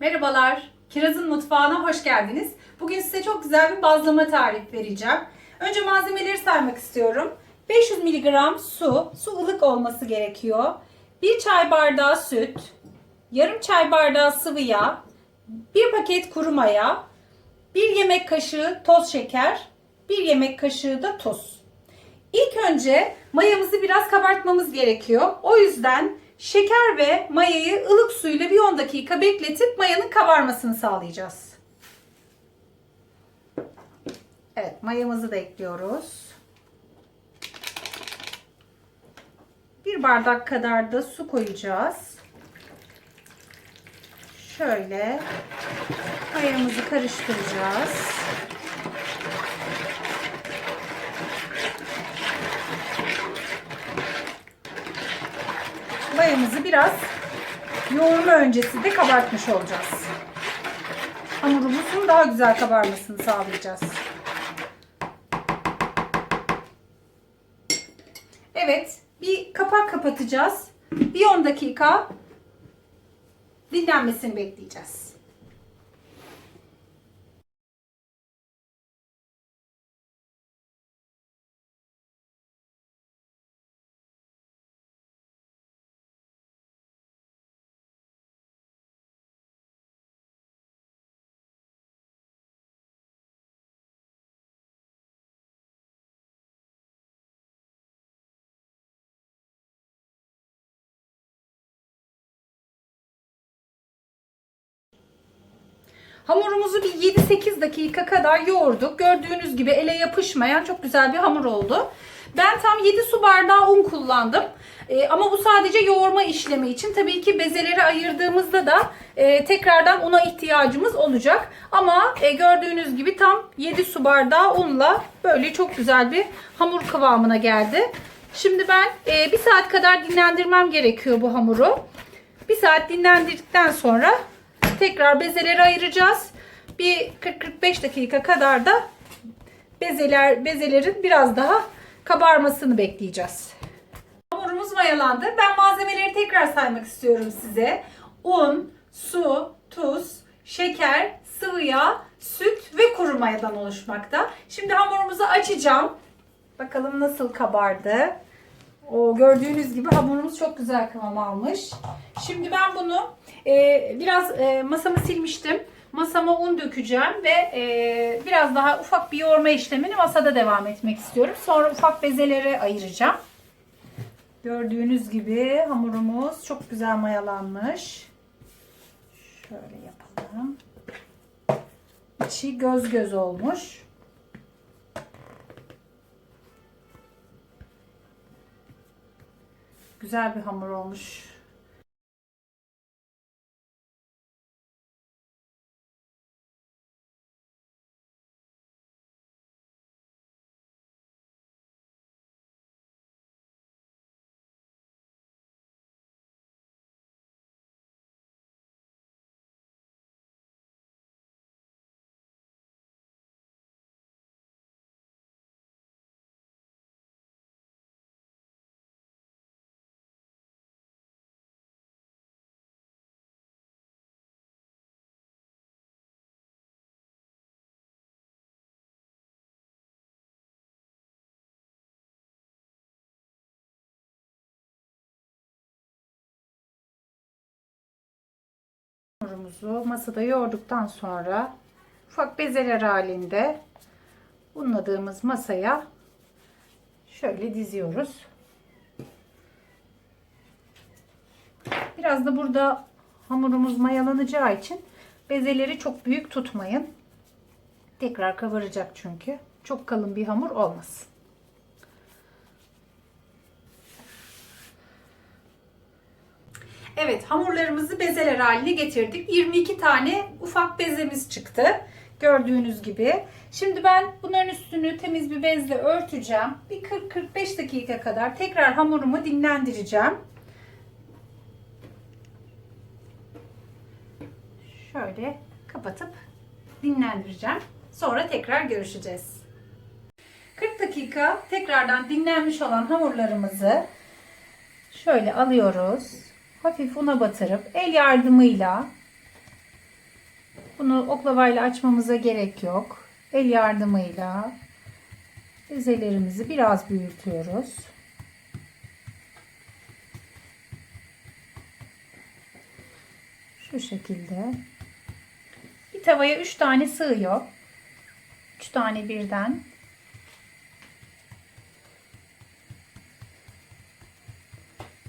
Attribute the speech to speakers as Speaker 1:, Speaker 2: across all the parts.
Speaker 1: Merhabalar, Kiraz'ın mutfağına hoş geldiniz. Bugün size çok güzel bir bazlama tarif vereceğim. Önce malzemeleri saymak istiyorum. 500 mg su, su ılık olması gerekiyor. 1 çay bardağı süt, yarım çay bardağı sıvı yağ, 1 paket kuru maya, 1 yemek kaşığı toz şeker, 1 yemek kaşığı da tuz. İlk önce mayamızı biraz kabartmamız gerekiyor. O yüzden şeker ve mayayı ılık suyla bir 10 dakika bekletip mayanın kabarmasını sağlayacağız. Evet mayamızı da ekliyoruz. Bir bardak kadar da su koyacağız. Şöyle mayamızı karıştıracağız. Mayamızı biraz yoğurma öncesi de kabartmış olacağız. Hamurumuzun daha güzel kabarmasını sağlayacağız. Evet, bir kapak kapatacağız. Bir 10 dakika dinlenmesini bekleyeceğiz. Hamurumuzu bir 7-8 dakika kadar yoğurduk. Gördüğünüz gibi ele yapışmayan çok güzel bir hamur oldu. Ben tam 7 su bardağı un kullandım. Ee, ama bu sadece yoğurma işlemi için. Tabii ki bezeleri ayırdığımızda da e, tekrardan una ihtiyacımız olacak. Ama e, gördüğünüz gibi tam 7 su bardağı unla böyle çok güzel bir hamur kıvamına geldi. Şimdi ben e, bir saat kadar dinlendirmem gerekiyor bu hamuru. Bir saat dinlendirdikten sonra tekrar bezeleri ayıracağız. Bir 40-45 dakika kadar da bezeler bezelerin biraz daha kabarmasını bekleyeceğiz. Hamurumuz mayalandı. Ben malzemeleri tekrar saymak istiyorum size. Un, su, tuz, şeker, sıvı yağ, süt ve kuru mayadan oluşmakta. Şimdi hamurumuzu açacağım. Bakalım nasıl kabardı. O gördüğünüz gibi hamurumuz çok güzel kıvam almış. Şimdi ben bunu e, biraz e, masamı silmiştim. Masama un dökeceğim ve e, biraz daha ufak bir yoğurma işlemini masada devam etmek istiyorum. Sonra ufak bezelere ayıracağım. Gördüğünüz gibi hamurumuz çok güzel mayalanmış. Şöyle yapalım. İçi göz göz olmuş. Güzel bir hamur olmuş. Hamurumuzu masada yoğurduktan sonra ufak bezeler halinde unladığımız masaya şöyle diziyoruz. Biraz da burada hamurumuz mayalanacağı için bezeleri çok büyük tutmayın. Tekrar kabaracak çünkü. Çok kalın bir hamur olmasın. Evet hamurlarımızı bezeler haline getirdik. 22 tane ufak bezemiz çıktı. Gördüğünüz gibi. Şimdi ben bunların üstünü temiz bir bezle örteceğim. Bir 40-45 dakika kadar tekrar hamurumu dinlendireceğim. Şöyle kapatıp dinlendireceğim. Sonra tekrar görüşeceğiz. 40 dakika tekrardan dinlenmiş olan hamurlarımızı şöyle alıyoruz hafif una batırıp el yardımıyla Bunu oklavayla açmamıza gerek yok. El yardımıyla bezelerimizi biraz büyütüyoruz. Şu şekilde. Bir tavaya 3 tane sığıyor. 3 tane birden.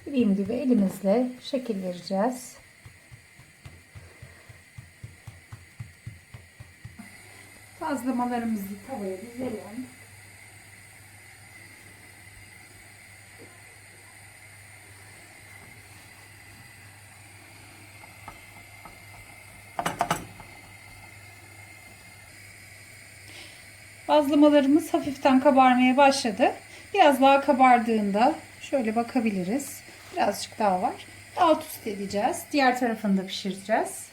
Speaker 1: Dediğim gibi elimizle şekil vereceğiz. Bazlamalarımızı tavaya dizelim. Bazlamalarımız hafiften kabarmaya başladı. Biraz daha kabardığında şöyle bakabiliriz. Birazcık daha var. Alt üst edeceğiz. Diğer tarafını da pişireceğiz.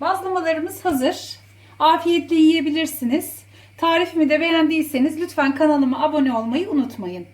Speaker 1: Bazlamalarımız hazır. Afiyetle yiyebilirsiniz. Tarifimi de beğendiyseniz lütfen kanalıma abone olmayı unutmayın.